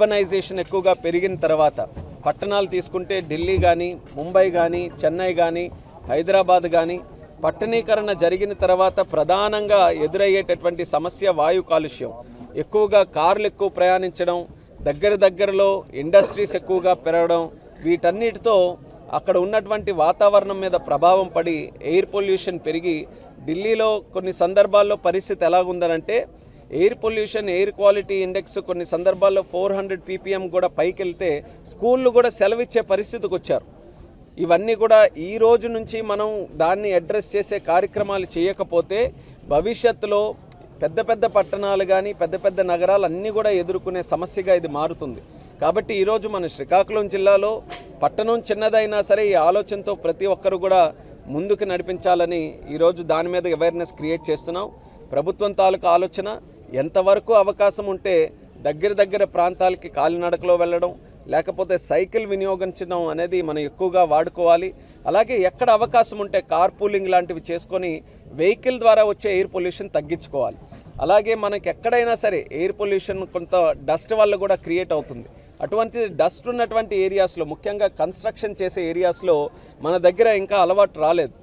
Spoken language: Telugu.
అర్బనైజేషన్ ఎక్కువగా పెరిగిన తర్వాత పట్టణాలు తీసుకుంటే ఢిల్లీ కానీ ముంబై కానీ చెన్నై కానీ హైదరాబాద్ కానీ పట్టణీకరణ జరిగిన తర్వాత ప్రధానంగా ఎదురయ్యేటటువంటి సమస్య వాయు కాలుష్యం. ఎక్కువగా కార్లు ఎక్కువ ప్రయాణించడం దగ్గర దగ్గరలో ఇండస్ట్రీస్ ఎక్కువగా పెరగడం వీటన్నిటితో అక్కడ ఉన్నటువంటి వాతావరణం మీద ప్రభావం పడి ఎయిర్ పొల్యూషన్ పెరిగి ఢిల్లీలో కొన్ని సందర్భాల్లో పరిస్థితి ఎలాగుందనంటే air pollution air quality index కొన్ని సందర్భాల్లో ఫోర్ హండ్రెడ్ పీపీఎం కూడా పైకి వెళ్తే స్కూళ్ళు కూడా సెలవిచ్చే పరిస్థితికి వచ్చారు. ఇవన్నీ కూడా ఈ రోజు నుంచి మనం దాన్ని అడ్రస్ చేసే కార్యక్రమాలు చేయకపోతే భవిష్యత్తులో పెద్ద పెద్ద పట్టణాలు కానీ పెద్ద పెద్ద నగరాలు అన్నీ కూడా ఎదుర్కొనే సమస్యగా ఇది మారుతుంది. కాబట్టి ఈరోజు మన శ్రీకాకుళం జిల్లాలో పట్టణం చిన్నదైనా సరే ఈ ఆలోచనతో ప్రతి ఒక్కరు కూడా ముందుకు నడిపించాలని ఈరోజు దాని మీద అవేర్నెస్ క్రియేట్ చేస్తున్నాం. ప్రభుత్వం తాలూకు ఆలోచన ఎంతవరకు అవకాశం ఉంటే దగ్గర దగ్గర ప్రాంతాలకి కాలినడకలో వెళ్ళడం లేకపోతే సైకిల్ వినియోగించడం అనేది మనం ఎక్కువగా వాడుకోవాలి. అలాగే ఎక్కడ అవకాశం ఉంటే కార్ పూలింగ్ లాంటివి చేసుకొని వెహికల్ ద్వారా వచ్చే ఎయిర్ పొల్యూషన్ తగ్గించుకోవాలి. అలాగే మనకి ఎక్కడైనా సరే ఎయిర్ పొల్యూషన్ కొంత డస్ట్ వల్ల కూడా క్రియేట్ అవుతుంది. అటువంటి డస్ట్ ఉన్నటువంటి ఏరియాస్లో ముఖ్యంగా కన్స్ట్రక్షన్ చేసే ఏరియాస్లో మన దగ్గర ఇంకా అలవాటు రాలేదు.